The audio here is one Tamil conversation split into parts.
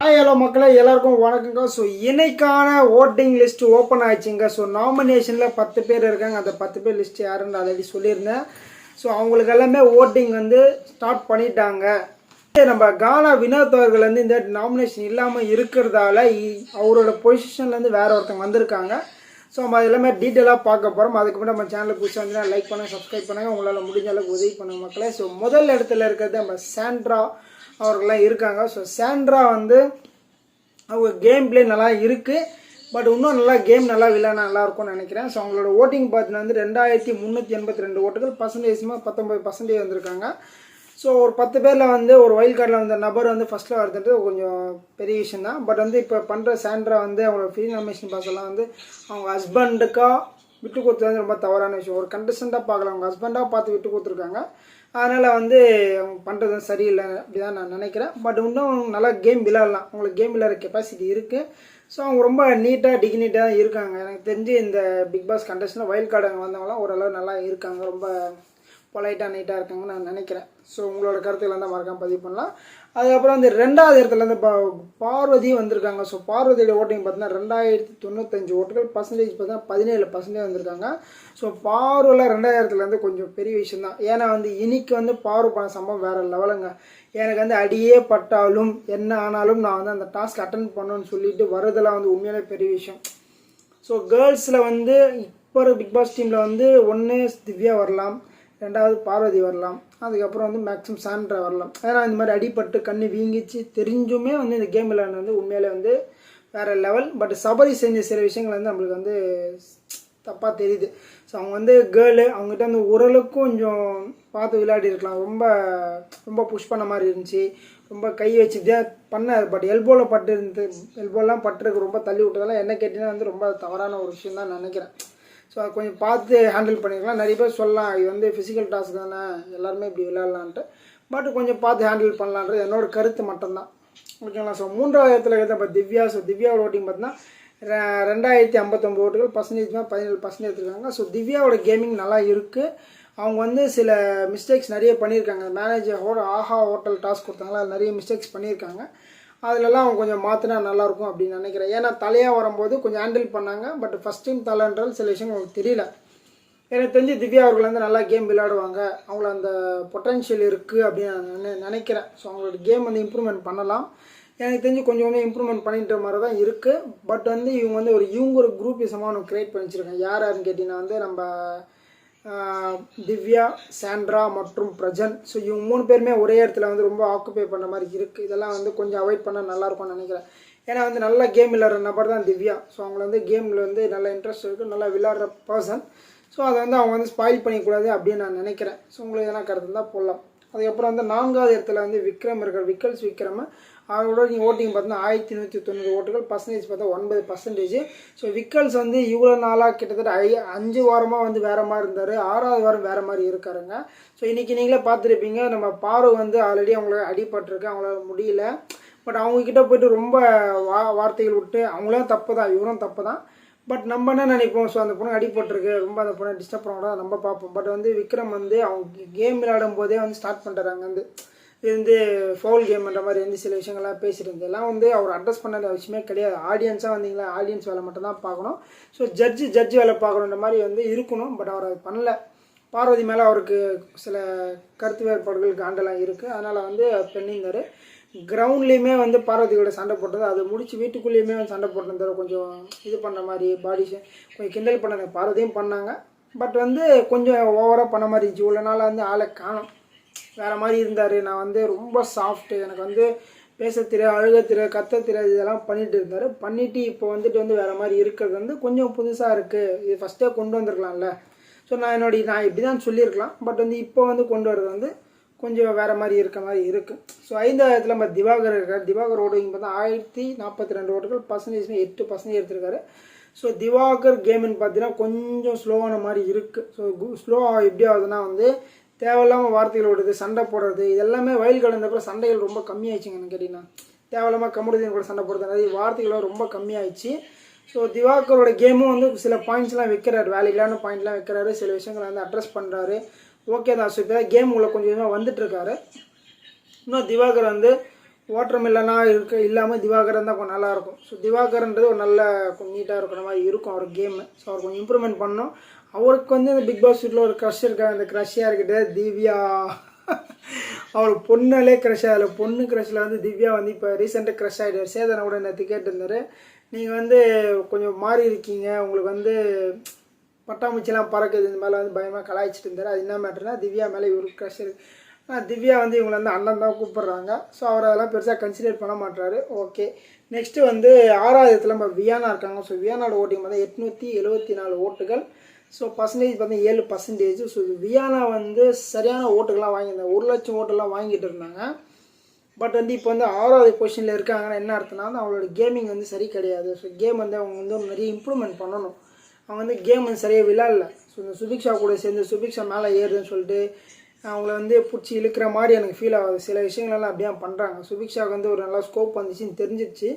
ஹலோ மக்களே. எல்லாருக்கும் வணக்கங்க. ஸோ இன்னைக்கான ஓட்டிங் லிஸ்ட் ஓப்பன் ஆயிடுச்சுங்க. ஸோ நாமினேஷனில் பத்து பேர் இருக்காங்க. அந்த பத்து பேர் லிஸ்ட் யாருன்னு ஆல்ரெடி சொல்லியிருந்தேன். ஸோ அவங்களுக்கு எல்லாமே ஓட்டிங் வந்து ஸ்டார்ட் பண்ணிட்டாங்க. நம்ம கானா வினோத் அவர்கள் வந்து இந்த நாமினேஷன் இல்லாமல் இருக்கிறதால இ- அவரோட பொசிஷன்லேருந்து வேற ஒருத்தங்க வந்திருக்காங்க. ஸோ நம்ம அது எல்லாமே டீட்டெயிலாக பார்க்க போகிறோம் அதுக்கு முன்னாடி நம்ம சேனலுக்கு புதுசாக வந்து லைக் பண்ணுங்கள் சப்ஸ்கிரைப் பண்ணுங்கள் உங்களால் முடிஞ்ச அளவுக்கு உதவி பண்ணுங்கள் மக்களே. ஸோ முதல் இடத்துல இருக்கிறது நம்ம சாண்ட்ரா அவர்கள்லாம் இருக்காங்க. ஸோ சாண்ட்ரா வந்து அவங்க கேம் பிளே நல்லா இருக்குது பட் இன்னும் நல்லா கேம் நல்லா விளையாட நல்லா இருக்கும்னு நினைக்கிறேன். ஸோ அவங்களோட ஓட்டிங் பார்த்தீங்கன்னா வந்து ரெண்டாயிரத்தி முந்நூற்றி எண்பத்தி ரெண்டு ஓட்டுகள் பர்சன்டேஜ்மா பத்தொம்பது பர்சன்டேஜ் வந்திருக்காங்க. ஸோ ஒரு பத்து பேரில் வந்து ஒரு வைல்ட் கார்டில் வந்த நபர் வந்து ஃபஸ்ட்டில் வருதுன்றது கொஞ்சம் பெரிய விஷயம் தான். பட் வந்து இப்போ பண்ணுற சாண்ட்ரா வந்து அவங்களோட ஃப்ரீ நாமினேஷன் பாஸெல்லாம் வந்து அவங்க ஹஸ்பண்டுக்காக விட்டு கொடுத்தது வந்து ரொம்ப தவறான விஷயம். ஒரு கண்டஸ்டண்ட்டாக பார்க்கலாம். அவங்க ஹஸ்பண்டாக பார்த்து விட்டு கொடுத்துருக்காங்க. அதனால் வந்து அவங்க பண்ணுறது சரியில்லை அப்படி தான் நான் நினைக்கிறேன். பட் இன்னும் நல்லா கேம் விளையாடலாம். அவங்களுக்கு கேம் விளாட்ற கெப்பாசிட்டி இருக்குது ஸோ அவங்க ரொம்ப நீட்டாக டிக்னிட்டாக தான் இருக்காங்க. எனக்கு தெரிஞ்சு இந்த பிக் பாஸ் கண்டஸ்டில் வயல் கார்டு அங்கே வந்தவங்களாம் ஓரளவு நல்லா இருக்காங்க. ரொம்ப பொலைட்டாக நீட்டாக இருக்காங்கன்னு நான் நினைக்கிறேன். ஸோ உங்களோட கருத்துக்கள் தான் மறக்காமல் பதிவு பண்ணலாம். அதுக்கப்புறம் வந்து ரெண்டாவது இடத்துலேருந்து பா பார்வதி வந்திருக்காங்க. ஸோ பார்வதியோட ஓட்டிங் பார்த்தீங்கன்னா ரெண்டாயிரத்தி தொண்ணூத்தஞ்சு ஓட்டுகள் பர்சன்டேஜ் பார்த்தீங்கன்னா பதினேழு பர்சன்டேஜ் வந்திருக்காங்க. ஸோ பார்வில் ரெண்டாயிரத்துலேருந்து கொஞ்சம் பெரிய விஷயம் தான். ஏன்னா வந்து இன்னைக்கு வந்து பார்வை பண்ண சம்பவம் வேறு லெவலுங்க எனக்கு வந்து அடியே பட்டாலும் என்ன ஆனாலும் நான் வந்து அந்த டாஸ்க் அட்டன் பண்ணணும்னு சொல்லிட்டு வரதெல்லாம் வந்து உண்மையிலே பெரிய விஷயம். ஸோ கேர்ள்ஸில் வந்து இப்போ பிக் பாஸ் டீமில் வந்து ஒன்று திவ்யா வரலாம். ரெண்டாவது பார்வதி வரலாம். அதுக்கப்புறம் வந்து மேக்ஸிமம் சாண்ட்ரா வரலாம். ஏன்னா இந்த மாதிரி அடிபட்டு கண்ணு வீங்கிச்சு. தெரிஞ்சுமே வந்து இந்த கேம் விளையாண்டு வந்து உண்மையிலே வந்து வேறு லெவல் பட் சபரி செஞ்ச சில விஷயங்கள் வந்து நம்மளுக்கு வந்து தப்பாக தெரியுது. ஸோ அவங்க வந்து கேர்ளு அவங்ககிட்ட வந்து உரலுக்கும் கொஞ்சம் பார்த்து விளையாடி இருக்கலாம். ரொம்ப ரொம்ப புஷ் பண்ண மாதிரி இருந்துச்சு. ரொம்ப கை வச்சு பண்ண பண்ணார். பட் எல்போவில் பட்டு இருந்து எல்போலாம் பட்டுருக்கு ரொம்ப தள்ளி விட்டதெல்லாம் என்ன கேட்டிங்கன்னா வந்து ரொம்ப தவறான ஒரு விஷயம் தான் நினைக்கிறேன். ஸோ கொஞ்சம் பார்த்து ஹேண்டில் பண்ணிக்கலாம். நிறைய பேர் சொல்லலாம் இது வந்து ஃபிசிக்கல் டாஸ்க் தானே எல்லாருமே இப்படி விளையாடலான்ட்டு. பட் கொஞ்சம் பார்த்து ஹேண்டில் பண்ணலான்றது என்னோட கருத்து மட்டும்தான். ஓகேங்களா? ஸோ மூன்றாவது இடத்துல இருக்கிறது இப்போ திவ்யா ஸோ திவ்யாவோட ஓட்டிங் பார்த்தீங்கன்னா ரெண்டாயிரத்தி ஐம்பத்தொம்பது ஓட்டுகள் பர்சன்டேஜ் பதினேழு பர்சன்டேஜ் எடுத்துருக்காங்க. ஸோ திவ்யாவோட கேமிங் நல்லா இருக்குது அவங்க வந்து சில மிஸ்டேக்ஸ் நிறைய பண்ணியிருக்காங்க. மேனேஜர் ஹோ ஆஹா ஹோட்டல் டாஸ்க் கொடுத்தாங்களா நிறைய மிஸ்டேக்ஸ் பண்ணியிருக்காங்க. அதிலெல்லாம் அவங்க கொஞ்சம் மாற்றினா நல்லாயிருக்கும் அப்படின்னு நினைக்கிறேன். ஏன்னா தலையாக வரும்போது கொஞ்சம் ஹேண்டில் பண்ணாங்க. பட் ஃபஸ்ட் டைம் தலைன்றது சில விஷயம் அவங்களுக்கு தெரியல. எனக்கு தெரிஞ்சு திவ்யா அவர்கள் வந்து நல்லா கேம் விளையாடுவாங்க. அவங்கள அந்த பொட்டன்ஷியல் இருக்குது அப்படின்னு நான் நினை- நினைக்கிறேன். ஸோ அவங்களோட கேம் வந்து இம்ப்ரூவ்மெண்ட் பண்ணலாம். எனக்கு தெரிஞ்சு கொஞ்சம் கொஞ்சம் இம்ப்ரூவ்மெண்ட் பண்ணிட்டு மாதிரி தான் இருக்குது பட் வந்து இவங்க வந்து ஒரு இவங்க ஒரு குரூப் விசமாக ஒன்று க்ரியேட் பண்ணி யார் யாருன்னு கேட்டிங்கன்னா வந்து நம்ம திவ்யா சாண்ட்ரா மற்றும் பிரஜன். ஸோ இவங்க மூணு பேருமே ஒரே இடத்துல வந்து ரொம்ப ஆக்குப்பை பண்ணுற மாதிரி இருக்குது இதெல்லாம் வந்து கொஞ்சம் அவாய்ட் பண்ணால் நல்லாயிருக்கும்னு நினைக்கிறேன். ஏன்னா வந்து நல்ல கேம் விளாட்ற நபர் தான் திவ்யா. ஸோ அவங்கள வந்து கேமில் வந்து நல்ல இன்ட்ரெஸ்ட் இருக்குது நல்லா விளாட்ற பர்சன் ஸோ அதை வந்து அவங்க வந்து ஸ்பாயில் பண்ணிக்கூடாது அப்படின்னு நான் நினைக்கிறேன். ஸோ உங்களுக்கு எதனா கருத்து தான் போடலாம். அதுக்கப்புறம் வந்து நான்காவது இடத்துல வந்து விக்ரம் இருக்கிற விக்கல்ஸ் விக்ரமை. அவரோட நீங்கள் ஓட்டிங் பார்த்தீங்கன்னா ஆயிரத்தி நூற்றி தொண்ணூறு ஓட்டுகள் பர்சன்டேஜ் பார்த்தா ஒன்பது பர்சன்டேஜ் ஸோ விக்கல்ஸ் வந்து இவ்வளோ நாளாக கிட்டத்தட்ட ஐ அஞ்சு வாரமாக வந்து வேறு மாதிரி இருந்தார். ஆறாவது வாரம் வேறு மாதிரி இருக்காருங்க. ஸோ இன்றைக்கி நீங்களே பார்த்துருப்பீங்க. நம்ம பாரு வந்து ஆல்ரெடி அவங்கள அடிபட்டிருக்கு. அவங்களால முடியல. பட் அவங்கக்கிட்ட போயிட்டு ரொம்ப வா வார்த்தைகள் விட்டு அவங்களும் தப்பு தான் இவரும் தப்பு தான் பட் நம்ம என்ன நினைப்போம்? ஸோ அந்த பொண்ணு அடிபட்டிருக்கு. ரொம்ப அந்த பொண்ணை டிஸ்டர்ப் பண்ணக்கூடாது நம்ம பார்ப்போம். பட் வந்து விக்ரம் வந்து அவங்க கேம் விளையாடும் போதே வந்து ஸ்டார்ட் பண்ணுறாங்க வந்து இது வந்து ஃபவுல் கேம்ன்ற மாதிரி வந்து சில விஷயங்கள்லாம் பேசிட்டு எல்லாம் வந்து அவர் அட்ரஸ் பண்ண விஷயமே கிடையாது. ஆடியன்ஸாக வந்தீங்களா? ஆடியன்ஸ் வேலை மட்டும் தான் பார்க்கணும். ஸோ ஜட்ஜு ஜட்ஜ் வேலை பார்க்கணுன்ற மாதிரி வந்து இருக்கணும். பட் அவர் அது பண்ணல. பார்வதி மேலே அவருக்கு சில கருத்து வேறுபாடுகள் காண்டெல்லாம் இருக்குது அதனால் வந்து பெண்ணிந்தார் கிரவுண்ட்லேயுமே வந்து பார்வதியோட சண்டை போட்டது. அது முடிச்சு வீட்டுக்குள்ளேயுமே வந்து சண்டை போட்டிருந்தாரு. கொஞ்சம் இது பண்ண மாதிரி பாடி கொஞ்சம் கிண்டல் பண்ணாங்க பார்வதியும் பண்ணாங்க. பட் வந்து கொஞ்சம் ஓவராக பண்ண மாதிரி. இருந்துச்சு இவ்வளோ நாள் வந்து ஆளை காணும். வேறு மாதிரி இருந்தார். நான் வந்து ரொம்ப சாஃப்ட்டு எனக்கு வந்து பேச தெரியாது அழுக கத்த இதெல்லாம் பண்ணிட்டு இருந்தார். பண்ணிட்டு இப்போ வந்துட்டு வந்து வேறு மாதிரி இருக்கிறது வந்து கொஞ்சம் புதுசாக இருக்குது இது ஃபஸ்ட்டே கொண்டு வந்திருக்கலாம்ல. ஸோ நான் என்னுடைய நான் இப்படி தான் சொல்லியிருக்கலாம். பட் வந்து இப்போ வந்து கொண்டு வர்றது வந்து கொஞ்சம் வேறு மாதிரி இருக்க மாதிரி இருக்குது ஸோ ஐந்தாயிரத்தில் நம்ம திவாகர் இருக்கார். திவாகர் ஓடுவிங்க பார்த்தா ஆயிரத்தி நாற்பத்தி ரெண்டு ஓட்டுகள் பர்சன்டேஜ் எட்டு பர்சன்டேஜ் எடுத்திருக்காரு. ஸோ திவாகர் கேம்னு பார்த்தீங்கன்னா கொஞ்சம் ஸ்லோவான மாதிரி இருக்குது ஸோ ஸ்லோவாக எப்படி ஆகுதுன்னா வந்து தேவையில்லாமல் வார்த்தைகள் ஓடுது சண்டை போடுறது இதெல்லாமே வயல் கலந்தப்பறம் சண்டைகள் ரொம்ப கம்மியாயிடுச்சுங்கன்னு கேட்டிங்கன்னா. தேவையில்லாமல் கமருதீன் கூட சண்டை போடுறது நிறைய வார்த்தைகளும் ரொம்ப கம்மியாயிடுச்சு. ஸோ திவாகரோட கேமும் வந்து சில பாயிண்ட்ஸ்லாம் வைக்கிறாரு வேலையிலான பாயிண்ட்லாம் வைக்கிறாரு சில விஷயங்களை வந்து அட்ரஸ் பண்ணுறாரு ஓகே தான் ஸோ இப்போ கேம் உள்ள கொஞ்சம் கொஞ்சமாக வந்துட்டுருக்காரு இன்னும் திவாகர் வந்து ஓட்டம் இல்லைன்னா இருக்க இல்லாமல் திவாகரன் தான் கொஞ்சம் நல்லாயிருக்கும் ஸோ திவாகரன்றது ஒரு நல்ல கொஞ்சம் நீட்டாக இருக்கிற மாதிரி இருக்கும் அவர் கேமு ஸோ அவர் கொஞ்சம் இம்ப்ரூவ்மெண்ட் பண்ணோம். அவருக்கு வந்து இந்த பிக் பாஸ் வீட்டில் ஒரு க்ரஷ் இருக்கா அந்த க்ரஷ்ஷாக இருக்கிட்ட திவ்யா. அவருக்கு பொண்ணாலே க்ரஷ் ஆகலை பொண்ணு க்ரஷில் வந்து திவ்யா வந்து இப்போ ரீசெண்டாக க்ரஷ் ஆகிட்டார் சேதனை கூட நேற்று கேட்டிருந்தார். நீங்கள் வந்து கொஞ்சம் மாறி இருக்கீங்க. உங்களுக்கு வந்து பட்டாம்பூச்சிலாம் பறக்குது. இந்த மேலே வந்து பயமாக கலாய்ச்சிட்டு இருந்தார். அது என்ன மேட்டர்னா திவ்யா மேலே இவருக்கு க்ரஷ் இருக்குது திவ்யா வந்து இவங்களை வந்து அண்ணன் தான் கூப்பிட்றாங்க. ஸோ அவர் அதெல்லாம் பெருசாக கன்சிடர் பண்ண மாட்டாரு ஓகே நெக்ஸ்ட்டு வந்து ஆறாவது இடத்துல நம்ம வியானா இருக்காங்க. ஸோ வியானாவோட ஓட்டிங் பார்த்தா எட்நூற்றி எழுபத்தி நாலு ஓட்டுகள். ஸோ பர்சன்டேஜ் பார்த்தா ஏழு பர்சன்டேஜ் ஸோ வியானா வந்து சரியான ஓட்டுகள்லாம் வாங்கியிருந்தாங்க. ஒரு லட்சம் ஓட்டெல்லாம் வாங்கிட்டு இருந்தாங்க. பட் வந்து இப்போ வந்து ஆறாவது பொசிஷனில் இருக்காங்கன்னா என்ன அர்த்தம்னா வந்து அவங்களோட கேமிங் வந்து சரி கிடையாது. ஸோ கேம் வந்து அவங்க வந்து நிறைய இம்ப்ரூவ்மெண்ட் பண்ணணும். அவங்க வந்து கேம் வந்து சரியாக விளாடல ஸோ இந்த சுபிக்ஷா கூட சேர்ந்து சுபிக்ஷா மேலே ஏறுதுன்னு சொல்லிட்டு அவங்கள வந்து பிடிச்சி இழுக்கிற மாதிரி எனக்கு ஃபீல் ஆகுது. சில விஷயங்கள்லாம் அப்படியே பண்ணுறாங்க சுபிக்ஷாவுக்கு வந்து ஒரு நல்ல ஸ்கோப் வந்துச்சுன்னு தெரிஞ்சிச்சு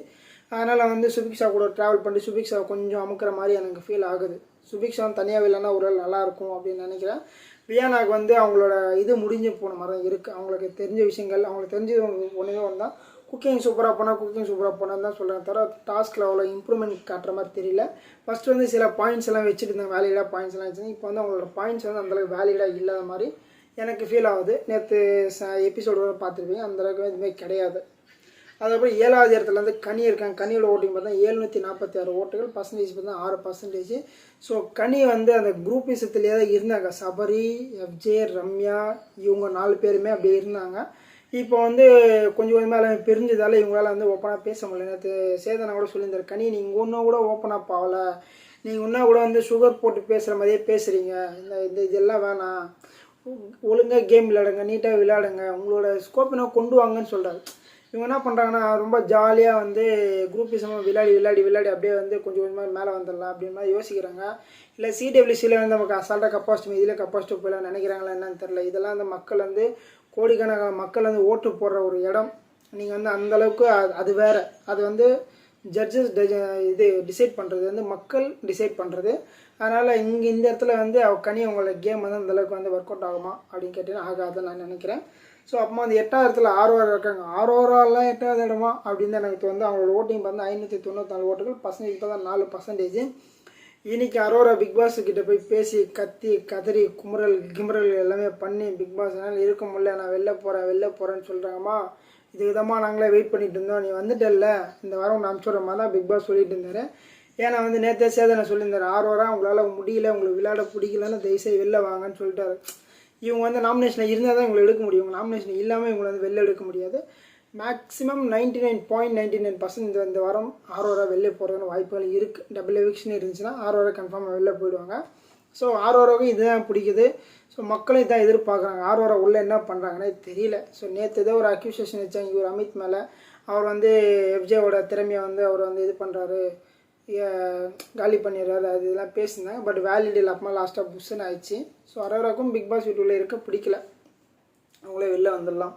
அதனால் வந்து சுபிக்ஷா கூட ட்ராவல் பண்ணி சுபிக்ஷா கொஞ்சம் அமுக்கிற மாதிரி எனக்கு ஃபீல் ஆகுது. சுபிக்ஷா தனியாக இல்லைன்னா ஒரு நல்லாயிருக்கும் நல்லா இருக்கும் அப்படின்னு நினைக்கிறேன். வியானாக்கு வந்து அவங்களோட இது முடிஞ்சு போன மாதிரி தான் இருக்குது அவங்களுக்கு தெரிஞ்ச விஷயங்கள் அவங்களுக்கு தெரிஞ்சது ஒன்றே ஒன்று தான். குக்கிங் சூப்பராக போனால் குக்கிங் சூப்பராக போனால் தான் சொல்கிறேன் தவிர டாஸ்க்கில் அவ்வளோ இம்ப்ரூவ்மெண்ட் காட்டுற மாதிரி தெரியல. ஃபஸ்ட்டு வந்து சில பாயிண்ட்ஸ் எல்லாம் வச்சுட்டு இருந்தாங்க வேலிடாக பாயிண்ட்ஸ் எல்லாம் வச்சுருந்தாங்க இப்போ வந்து அவங்களோட பாயிண்ட்ஸ் வந்து அந்தளவுக்கு வேலிடாக இல்லாத மாதிரி எனக்கு ஃபீல் ஆகுது. நேற்று ச எபிசோடு பார்த்துருப்பீங்க. அந்த அளவுக்கு எதுவுமே கிடையாது. அதுக்கப்புறம் ஏழாவது இடத்துல வந்து கனி இருக்காங்க. கனியோட ஓட்டிங் பார்த்தா ஏழ்நூற்றி நாற்பத்தி ஆறு ஓட்டுகள் பர்சன்டேஜ் பார்த்தா ஆறு பர்சன்டேஜ் ஸோ கனி வந்து அந்த குரூப் விஷயத்துலேயே தான் இருந்தாங்க. சபரி எஃப்ஜே ரம்யா இவங்க நாலு பேருமே அப்படியே இருந்தாங்க. இப்போ வந்து கொஞ்சம் கொஞ்சமாக எல்லாமே பிரிஞ்சதால இவங்களால வந்து ஓப்பனாக பேச முடியல. நேற்று சேதனா கூட சொல்லியிருந்தாரு கனி நீங்கள் ஒன்றும் கூட ஓப்பன் அப் ஆகலை. நீங்கள் இன்னும் கூட வந்து சுகர் போட்டு பேசுகிற மாதிரியே பேசுகிறீங்க இந்த இந்த இதெல்லாம் வேணாம். ஒழுங்காக கேம் விளையாடுங்க நீட்டாக விளையாடுங்க. உங்களோட ஸ்கோப்பினை கொண்டு வாங்கன்னு சொல்கிறாரு இவங்க என்ன பண்ணுறாங்கன்னா ரொம்ப ஜாலியாக வந்து குரூப்பிசமாக விளையாடி விளையாடி விளையாடி அப்படியே வந்து கொஞ்சம் கொஞ்சமாக மேலே வந்துடலாம் அப்படின்னு மாதிரி யோசிக்கிறாங்க. இல்லை சிடபிள்யூசியில் வந்து நமக்கு அசால்ட்டாக கப்பாசிட்டி இதில் கப்பாசிட்டி போயிடலாம் நினைக்கிறாங்களா என்னன்னு தெரில இதெல்லாம் அந்த மக்கள் வந்து கோடிக்கணக்கான மக்கள் வந்து ஓட்டு போடுற ஒரு இடம். நீங்கள் வந்து அந்தளவுக்கு அது வேறு. அது வந்து ஜட்ஜஸ் இது டிசைட் பண்ணுறது வந்து மக்கள் டிசைட் பண்ணுறது அதனால் இங்கே இந்த இடத்துல வந்து அவ கனி அவங்களோட கேம் வந்து அந்தளவுக்கு வந்து ஒர்க் அவுட் ஆகுமா அப்படின்னு கேட்டீங்கன்னா ஆகாதுன்னு நான் நினைக்கிறேன். ஸோ அப்போ அந்த எட்டாயிரத்தில் ஆறுவாரம் இருக்காங்க. ஆறுவாரெல்லாம் எட்டாவது இடமா அப்படின்னு தான் எனக்கு வந்து அவங்களோட ஓட்டிங் பார்த்து ஐநூற்றி தொண்ணூத்தாலு ஓட்டுகள் பர்சன்டேஜ் பார்த்தா நாலு பர்சன்டேஜ் இன்றைக்கி அரோரா பிக் பாஸ் கிட்ட போய் பேசி கத்தி கதறி குமுறல் கிமுறல் எல்லாமே பண்ணி பிக் பாஸ் என்னால் இருக்க முடியல நான் வெளில போகிறேன் வெளில போகிறேன்னு சொல்கிறாங்கம்மா இது விதமாக நாங்களே வெயிட் பண்ணிட்டு இருந்தோம். நீ வந்துட்டல்ல இந்த வாரம் உன்னை அனுப்பிச்சுடுற மாதிரி தான் பிக் பாஸ் சொல்லிட்டு இருந்தாரு. ஏன்னா வந்து நேற்றே சேதனை சொல்லியிருந்தாரு. ஆரோரா உங்களால் முடியல உங்களுக்கு விளையாட பிடிக்கலன்னு தயவுசெய்து வெளில வாங்கன்னு சொல்லிட்டாரு. இவங்க வந்து நாமினேஷனில் இருந்தால் தான் இவங்களை எடுக்க முடியும். நாமினேஷன் இல்லாமல் இவங்களை வந்து வெளில எடுக்க முடியாது. Maximum ninety nine point ninety nine percent இந்த இந்த வாரம் ஆரோரா வெளில போகிறதுன்னு வாய்ப்புகள் இருக்குது டபுள் எவிக்ஷன் இருந்துச்சுன்னா ஆரோரா கன்ஃபார்மாக வெளில போயிடுவாங்க. ஸோ ஆரோராவுக்கு இதுதான் பிடிக்குது. ஸோ மக்களும் இதான் எதிர்பார்க்குறாங்க. ஆரோரா உள்ளே என்ன பண்ணுறாங்கன்னே தெரியல. ஸோ நேற்று ஏதோ ஒரு அக்யூசேஷன் வச்சாங்க இவர் அமித் மேலே. அவர் வந்து எஃப்ஜேவோட திறமையை வந்து அவர் வந்து இது பண்ணுறாரு காலி பண்ணிடுறாரு அது இதெல்லாம் பேசியிருந்தாங்க. பட் வேலிட் இல்லாமல் லாஸ்ட்டாக புஷ்ஷன் ஆயிடுச்சு. ஸோ அரோராக்கும் பிக் பாஸ் வீட்டுக்குள்ளே இருக்க பிடிக்கல. அவங்களே வெளில வந்துடலாம்.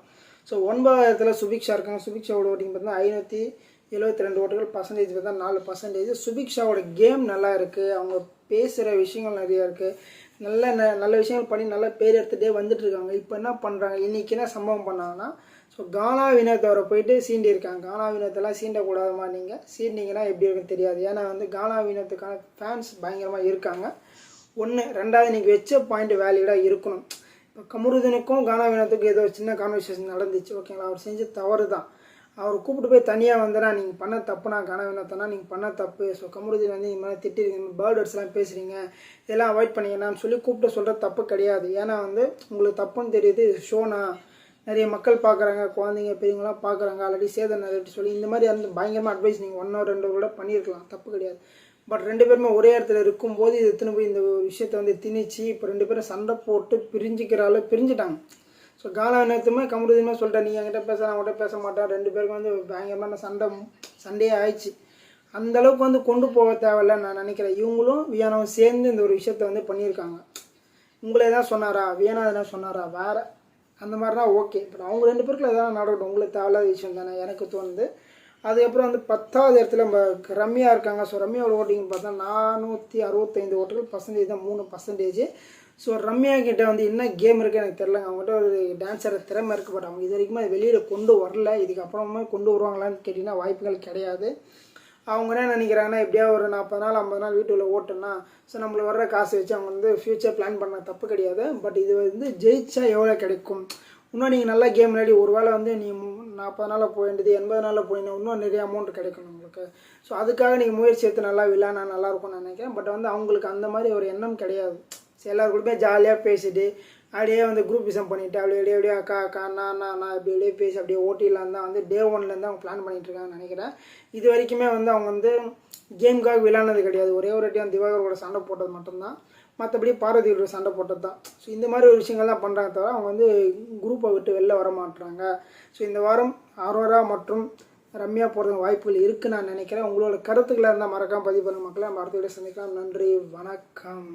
ஸோ ஒன்பதாயிரத்தில் சுபிக்ஷா இருக்காங்க. சுபிக்ஷாவோட ஓட்டிங் பார்த்தீங்கன்னா ஐநூற்றி எழுபத்தி ரெண்டு ஓட்டுகள் பர்சன்டேஜ் பார்த்தா நாலு பர்சன்டேஜ் சுபிக்ஷாவோட கேம் நல்லா இருக்குது அவங்க பேசுகிற விஷயங்கள் நிறையா இருக்குது நல்ல ந நல்ல விஷயங்கள் பண்ணி நல்ல பேர் எடுத்துகிட்டே வந்துட்டு இருக்காங்க. இப்போ என்ன பண்ணுறாங்க இன்றைக்கி என்ன சம்பவம் பண்ணாங்கன்னா ஸோ கானா வினோத்தவரை போயிட்டு சீண்டியிருக்காங்க. கானா வினோத்தெல்லாம் சீண்டக்கூடாதுமா நீங்கள் சீண்டிங்கன்னா எப்படி இருக்குன்னு தெரியாது. ஏன்னா வந்து கானா வினோத்துக்கான ஃபேன்ஸ் பயங்கரமாக இருக்காங்க. ஒன்று ரெண்டாவது நீங்கள் வச்ச பாயிண்ட் வேலிடாக இருக்கணும். இப்போ கமருதனுக்கும் கானா வினோத்துக்கும் ஏதோ சின்ன கான்வர்சேஷன் நடந்துச்சு. ஓகேங்களா? அவர் செஞ்ச தவறு தான் அவர் கூப்பிட்டு போய் தனியாக வந்தனா நீங்கள் பண்ண தப்பு நான் கனவு என்னத்தனா நீங்கள் பண்ண தப்பு. ஸோ கமருதீன் வந்து இந்த மாதிரி திட்டிருக்கீங்க பேர்டர்ஸ்லாம் பேசுகிறீங்க இதெல்லாம் அவாய்ட் பண்ணிங்கன்னு சொல்லி கூப்பிட்டு சொல்கிற தப்பு கிடையாது. ஏன்னா வந்து உங்களுக்கு தப்புன்னு தெரியுது ஷோனா நிறைய மக்கள் பார்க்குறாங்க குழந்தைங்க பெரியவங்களாம் பார்க்குறாங்க ஆல்ரெடி சேதம் நிறைய சொல்லி இந்த மாதிரி அந்த பயங்கரமாக அட்வைஸ் நீங்கள் ஒன் ஒன்றோ ரெண்டோ கூட பண்ணியிருக்கலாம் தப்பு கிடையாது. பட் ரெண்டு பேருமே ஒரே இடத்துல இருக்கும்போது இது எத்தனை போய் இந்த விஷயத்தை வந்து திணிச்சு இப்போ ரெண்டு பேரும் சண்டை போட்டு பிரிஞ்சுக்கிற அளவு பிரிஞ்சுட்டாங்க. ஸோ காலா நேரத்துமே கமருதுமே சொல்லிட்டேன் நீ என்கிட்ட பேச நான் பேச மாட்டேன். ரெண்டு பேருக்கும் வந்து பயங்கரமான சண்டை சண்டையே ஆயிடுச்சு. அந்த அளவுக்கு வந்து கொண்டு போக தேவையில்ல நான் நினைக்கிறேன். இவங்களும் வியானவும் சேர்ந்து இந்த ஒரு விஷயத்த வந்து பண்ணியிருக்காங்க. உங்களே தான் சொன்னாரா? வியானா எதனா சொன்னாரா? வேற. அந்த மாதிரினா ஓகே. பட் அவங்க ரெண்டு பேருக்குள்ள எதனா நடக்கட்டும். உங்களுக்கு தேவையில்லாத விஷயம் தானே எனக்கு தோணுது. அதுக்கப்புறம் வந்து பத்தாவது இடத்துல நம்ம ரம்யா இருக்காங்க. ஸோ ரம்யாவோட ஓட்டிங் பார்த்தா நானூற்றி அறுபத்தைந்து ஓட்டுகள் பர்சன்டேஜ் தான் மூணு பர்சன்டேஜ் ஸோ ரம்யா கிட்ட வந்து என்ன கேம் இருக்குது எனக்கு தெரிலங்க அவங்ககிட்ட ஒரு டான்ஸர் திறமை இருக்குது பட் அவங்க இது வரைக்கும் அது வெளியில் கொண்டு வரல. இதுக்கப்புறமா கொண்டு வருவாங்களான்னு கேட்டிங்கன்னா வாய்ப்புகள் கிடையாது. அவங்க என்ன நினைக்கிறாங்கன்னா எப்படியா ஒரு நாற்பது நாள் ஐம்பது நாள் வீட்டுக்குள்ள ஓட்டுனா ஸோ நம்மள வர்ற காசு வச்சு அவங்க வந்து ஃப்யூச்சர் பிளான் பண்ண தப்பு கிடையாது. பட் இது வந்து ஜெயிச்சா எவ்வளோ கிடைக்கும்? இன்னும் நீங்கள் நல்லா கேம் விளையாடி ஒரு வேளை வந்து நீ நாற்பது நாளில் போக வேண்டியது எண்பது நாளில் போயினா இன்னும் நிறைய அமௌண்ட் கிடைக்கும் உங்களுக்கு. ஸோ அதுக்காக நீங்கள் முயற்சி எடுத்து நல்லா விளையாடினா நல்லா இருக்கும்னு நினைக்கிறேன். பட் வந்து அவங்களுக்கு அந்த மாதிரி ஒரு எண்ணம் கிடையாது. ஸோ ஜாலியாக பேசிட்டு அப்படியே வந்து குரூப் விசம் பண்ணிவிட்டு அப்படியே அப்படியே அப்படியே அக்கா அக்கா அண்ணா அண்ணா அண்ணா இப்படி அப்படியே பேசி அப்படியே ஓட்டிலாம் தான் வந்து டே ஒன்லேருந்து அவங்க பிளான் பண்ணிட்டு இருக்காங்கன்னு நினைக்கிறேன். இது வரைக்குமே வந்து அவங்க வந்து கேமுக்காக விளையாடினது கிடையாது. ஒரே ஒரு வாட்டி அந்த திவாகர் கூட சண்டை போட்டது மட்டும்தான். மற்றபடி பார்வதியோட சண்டை போட்டது தான் ஸோ இந்த மாதிரி ஒரு விஷயங்கள்லாம் பண்ணுறாங்க தவிர அவங்க வந்து குரூப்பை விட்டு வெளில வர மாட்டுறாங்க ஸோ இந்த வாரம் அரோரா மற்றும் ரம்யா போகிறது வாய்ப்புகள் இருக்குன்னு நான் நினைக்கிறேன். உங்களோட கருத்துக்களை இருந்தால் மறக்காம பதிவு பண்ண மக்களை நம்ம சந்திக்கலாம். நன்றி வணக்கம்.